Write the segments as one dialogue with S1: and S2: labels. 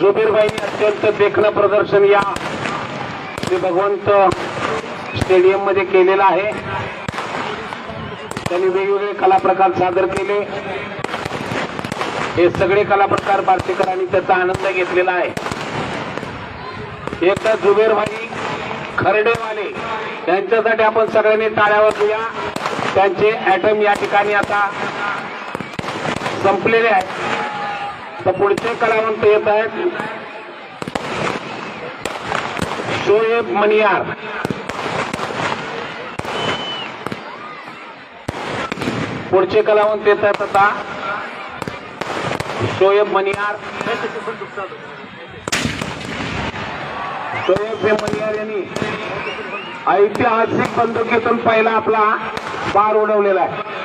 S1: जुबीरबाईंनी अत्यंत देखणं प्रदर्शन या श्री भगवंत स्टेडियममध्ये केलेलं आहे. त्यांनी वेगवेगळे कला प्रकार सादर केले. हे सगळे कला प्रकार बार्शीकरांनी त्याचा आनंद घेतलेला आहे. एकदा जुबेरभाई खर्डेवाले यांच्यासाठी आपण सगळ्यांनी टाळ्या वाजूया त्यांचे ऍटम या ठिकाणी आता संपलेले आहेत. तर पुढचे कलावंत येत आहेत. शोएब मनियार. पुढचे कलावंत येत आहेत आता. शोएब मनियार. शोएब हे मनियार यांनी ऐतिहासिक बंदुकीतून पहिला आपला पार उडवलेला आहे.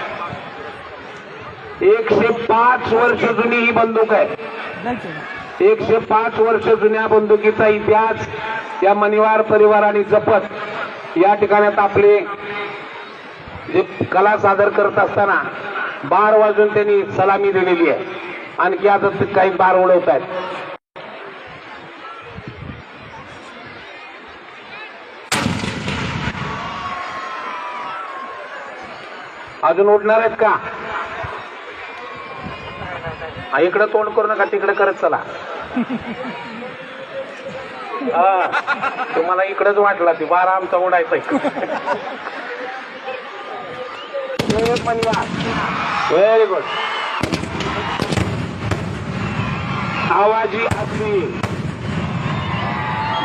S1: एकशे पाच वर्ष जुनी ही बंदूक आहे. एकशे पाच वर्ष जुन्या बंदुकीचा इतिहास या मनिवार परिवाराने जपत या ठिकाणात आपले जे कला सादर करत असताना बार वाजून त्यांनी सलामी दिलेली आहे. आणखी आता ते काही बार उडवत आहेत. अजून उठणार आहेत का? हा, इकडं तोंड करू नका तिकडे करत चला. तुम्हाला इकडंच वाटला ती बारा आमचा उडायचा व्हेरी गुड आवाजी आदली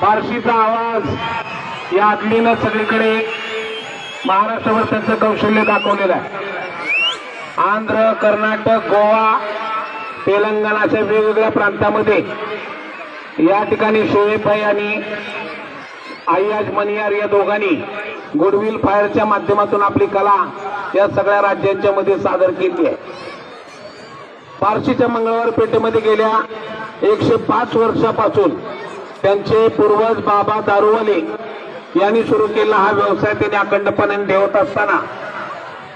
S1: बारशीचा आवाज. या आदलीनं सगळीकडे महाराष्ट्रावर त्यांचं कौशल्य दाखवलेलं आहे. आंध्र कर्नाटक गोवा तेलंगणाच्या वेगवेगळ्या प्रांतामध्ये. या ठिकाणी शोएबभाई आणि आयाज मनियार या दोघांनी गुडविल फायरच्या माध्यमातून आपली कला या सगळ्या राज्यांच्या मध्ये सादर केली आहे. पारशीच्या मंगळवार पेठेमध्ये गेल्या एकशे पाच वर्षापासून त्यांचे पूर्वज बाबा दारुवाले यांनी सुरू केला हा व्यवसाय त्यांनी अखंडपणे ठेवत असताना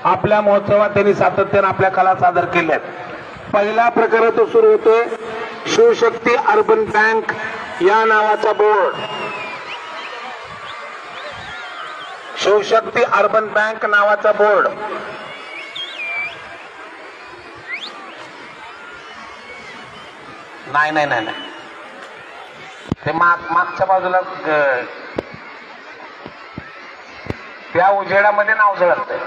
S1: आपल्या महोत्सवात त्यांनी सातत्याने आपल्या कला सादर केल्या आहेत. पहिला प्रकार तो सुरू होतोय शिवशक्ती अर्बन बँक या नावाचा बोर्ड. शिवशक्ती अर्बन बँक नावाचा बोर्ड. नाही नाही नाही नाही. ते माग मागच्या बाजूला ग- त्या उजेडामध्ये नाव झळकतंय.